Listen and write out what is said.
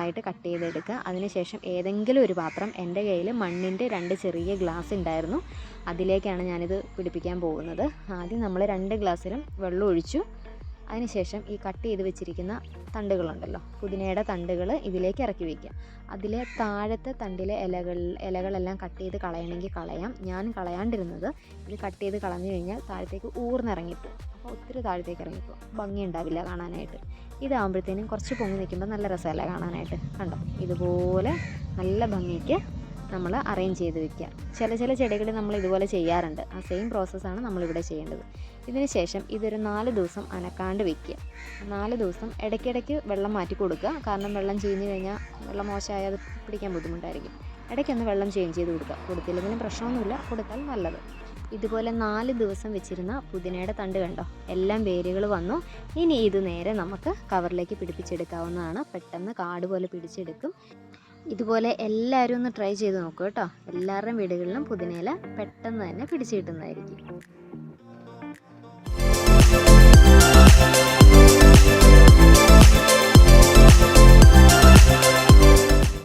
ആയിട്ട് കട്ട് ചെയ്തെടുക്കുക. അതിനുശേഷം ഏതെങ്കിലും ഒരു പാത്രം എന്റെ കയ്യിൽ മണ്ണിന്റെ രണ്ട് ചെറിയ ഗ്ലാസ് ഉണ്ടായിരുന്നു. അതിലേക്കാണ് ഞാനിത് പിടിപ്പിക്കാൻ പോകുന്നത്. ആദ്യം നമ്മൾ രണ്ട് ഗ്ലാസ്സിലും വെള്ളം ഒഴിച്ചു. അതിനുശേഷം ഈ കട്ട് ചെയ്ത് വെച്ചിരിക്കുന്ന തണ്ടുകളുണ്ടല്ലോ പുതിനയുടെ തണ്ടുകൾ ഇതിലേക്ക് ഇറക്കി വയ്ക്കുക അതിലെ താഴത്തെ തണ്ടിലെ ഇലകൾ ഇലകളെല്ലാം കട്ട് ചെയ്ത് കളയണമെങ്കിൽ കളയാം. ഞാൻ കളയാണ്ടിരുന്നത്. ഇത് കട്ട് ചെയ്ത് കളഞ്ഞു കഴിഞ്ഞാൽ താഴത്തേക്ക് ഊർന്നിറങ്ങിപ്പോകും ഒത്തിരി താഴത്തേക്ക് ഇറങ്ങിപ്പോവും ഭംഗി ഉണ്ടാവില്ല കാണാനായിട്ട്. ഇതാകുമ്പോഴത്തേനും കുറച്ച് പൊങ്ങി നിൽക്കുമ്പോൾ നല്ല രസമല്ലേ കാണാനായിട്ട്? കണ്ടോ? ഇതുപോലെ നല്ല ഭംഗിക്ക് നമ്മൾ അറേഞ്ച് ചെയ്ത് വെക്കുക. ചില ചില ചെടികൾ നമ്മൾ ഇതുപോലെ ചെയ്യാറുണ്ട്. ആ സെയിം പ്രോസസ്സാണ് നമ്മളിവിടെ ചെയ്യേണ്ടത്. ഇതിന് ശേഷം ഇതൊരു നാല് ദിവസം അനക്കാണ്ട് വെക്കുക. നാല് ദിവസം ഇടയ്ക്കിടയ്ക്ക് വെള്ളം മാറ്റി കൊടുക്കുക. കാരണം വെള്ളം ചീഞ്ഞ് കഴിഞ്ഞാൽ വെള്ളം മോശമായത് പിടിക്കാൻ ബുദ്ധിമുട്ടായിരിക്കും. ഇടയ്ക്കൊന്ന് വെള്ളം ചേഞ്ച് ചെയ്ത് കൊടുക്കുക. കൊടുത്തില്ലെങ്കിലും പ്രശ്നമൊന്നുമില്ല. കൊടുത്താൽ നല്ലത്. ഇതുപോലെ നാല് ദിവസം വെച്ചിരുന്ന പുതിനയുടെ തണ്ട് കണ്ടോ? എല്ലാം വേരുകൾ വന്നു. ഇനി ഇത് നേരെ നമുക്ക് കവറിലേക്ക് പിടിപ്പിച്ചെടുക്കാവുന്നതാണ്. പെട്ടെന്ന് കാട് പോലെ പിടിച്ചെടുക്കും. ഇതുപോലെ എല്ലാവരും ഒന്ന് ട്രൈ ചെയ്ത് നോക്കൂ കേട്ടോ. എല്ലാവരുടെയും വീടുകളിലും പുതിനയില പെട്ടെന്ന് തന്നെ പിടിച്ചു കിട്ടുന്നതായിരിക്കും.